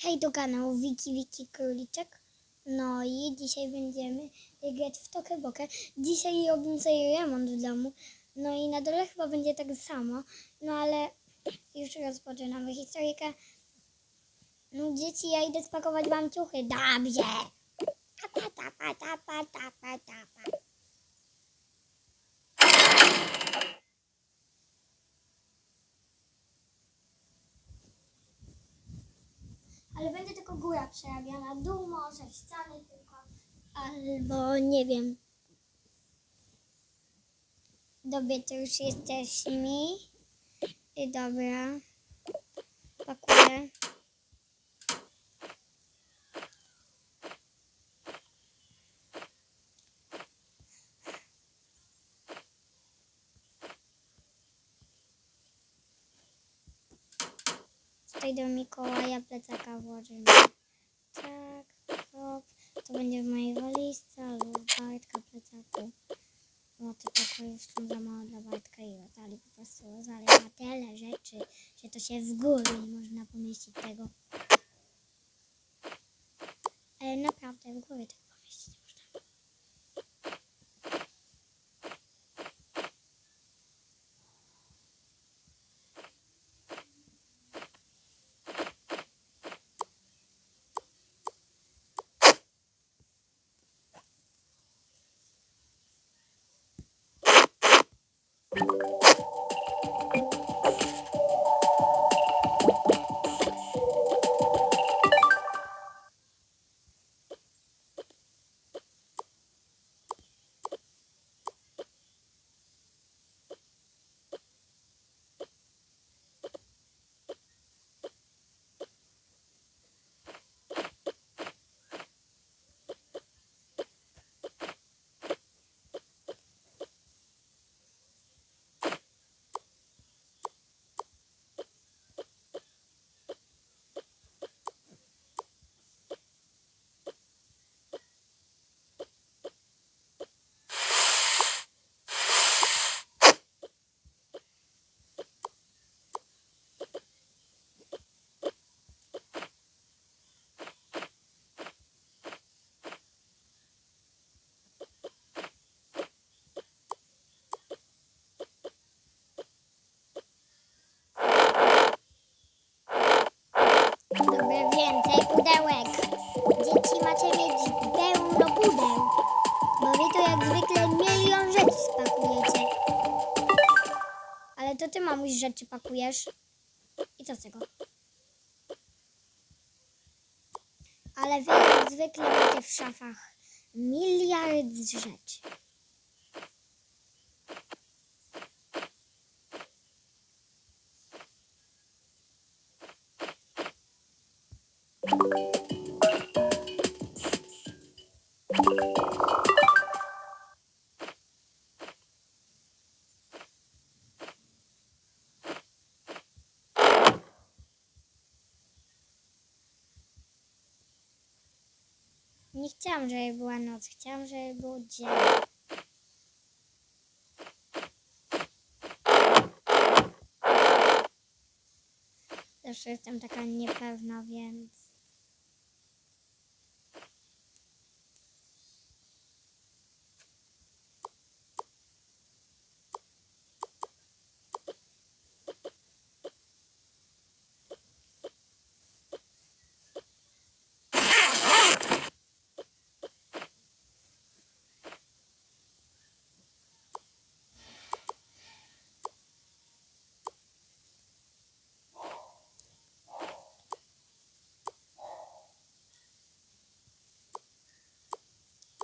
Hej do kanału Wiki Wiki Króliczek. No i dzisiaj będziemy grać w Tokę Bokę. Dzisiaj robię sobie remont w domu. No i na dole chyba będzie tak samo. No ale już rozpoczynamy historykę. No dzieci, ja idę spakować wam ciuchy. Dobrze. Tapa, tapa, tapa, tapa. Ale będzie tylko góra przerabiana, dół może, ściany tylko. Albo nie wiem. Dobra, to już jesteśmy. I dobra. Pakuję. Tutaj do Mikołaja plecaka włożymy. To będzie w mojej walizce albo Bartka plecaku. Bo te pokoje są za małe dla Bartka i Natali po prostu ma tyle rzeczy, że to się w górę nie można pomieścić tego. Ale naprawdę w górę tego pomieścić to ty, mamuś, rzeczy pakujesz. I co z tego? Ale wy jak zwykle macie w szafach miliard rzeczy. Nie chciałam, żeby była noc. Chciałam, żeby było dzień. Zawsze jestem taka niepewna, więc...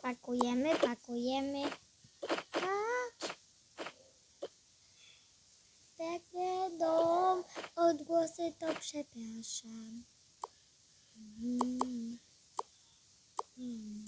Pakujemy, pakujemy. Piękny dom, odgłosy to przepraszam. Mm. Mm,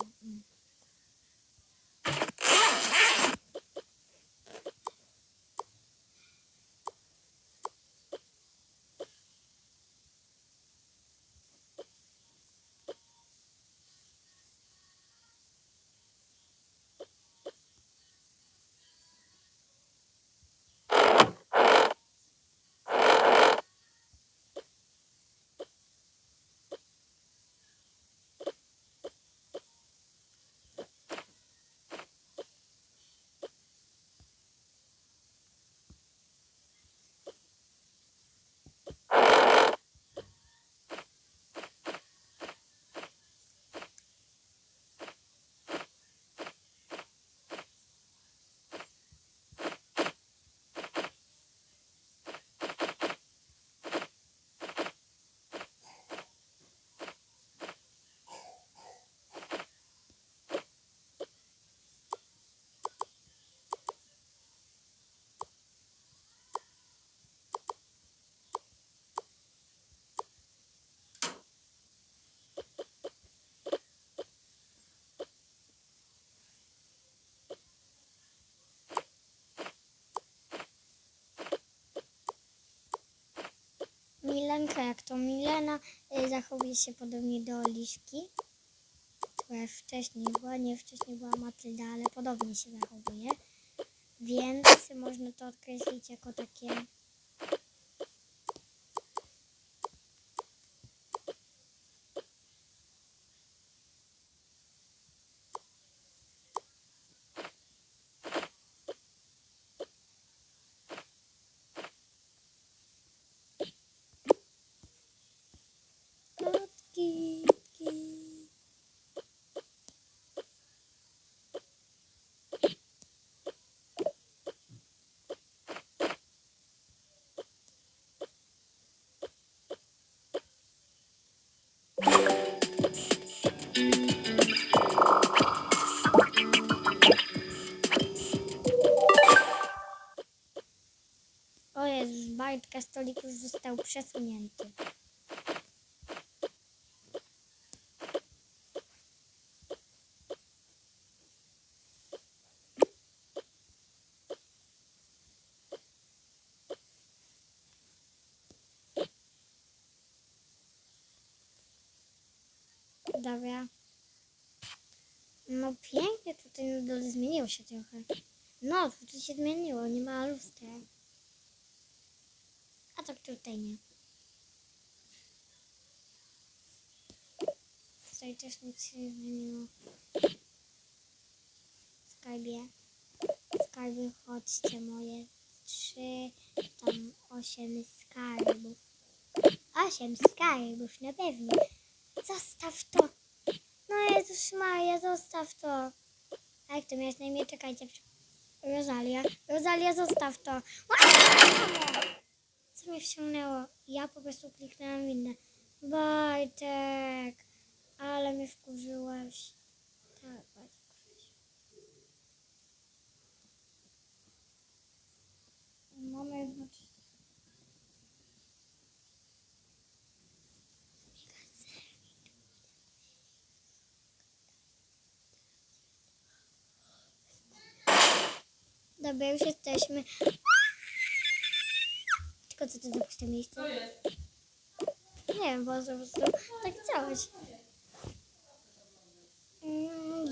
jak to Milena y, zachowuje się podobnie do Oliwki, która wcześniej była, nie wcześniej była Matylda, ale podobnie się zachowuje. Więc można to określić jako takie stolik już został przesunięty. Dobra. No pięknie tutaj na dole zmieniło się trochę. No, tutaj się zmieniło, nie ma lustra. A tak tutaj nie. Tutaj też nic się nie zmieniło. Skarbie. Skarby, chodźcie moje. Trzy, tam osiem skarbów. Osiem skarbów, na pewno. Zostaw to. No Jezus Maria, zostaw to. A jak to miałeś na imię? Czekajcie. Rosalia. Rosalia, zostaw to. Co mnie wciągnęło? Ja po prostu kliknęłam w inne. Bartek, ale mnie wkurzyłeś. Tak, Bartek. Mamy znaczy... Dobra, już jesteśmy. Tylko co to za puste miejsce? Nie wiem, bo po prostu tak chciałeś.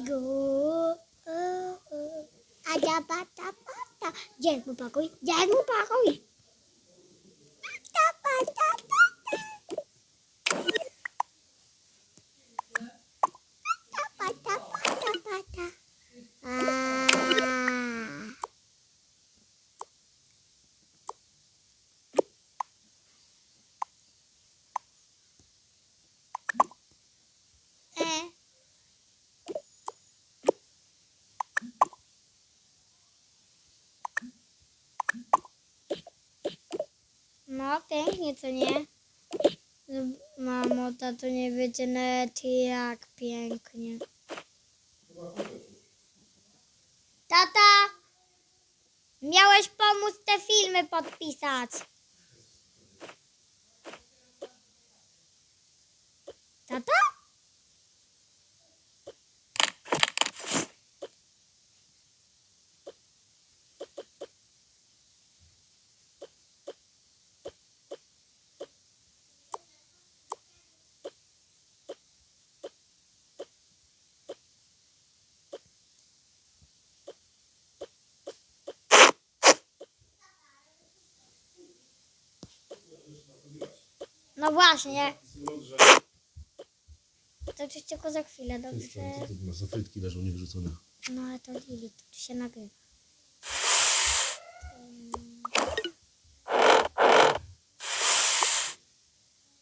Go. o. Ada bata bata. Jest mój pokój? Jest mój pokój? Bata bata bata. Bata bata bata bata. Ah. E. Pięknie, co nie? Mamo, tato, nie wiecie nawet jak pięknie. Tata! Miałeś pomóc te filmy podpisać. Tata? No właśnie. To oczywiście tylko za chwilę, dobrze? Ty masz za frytki leżą niewyrzucone? No ale to Lili, to tu się nagrywa.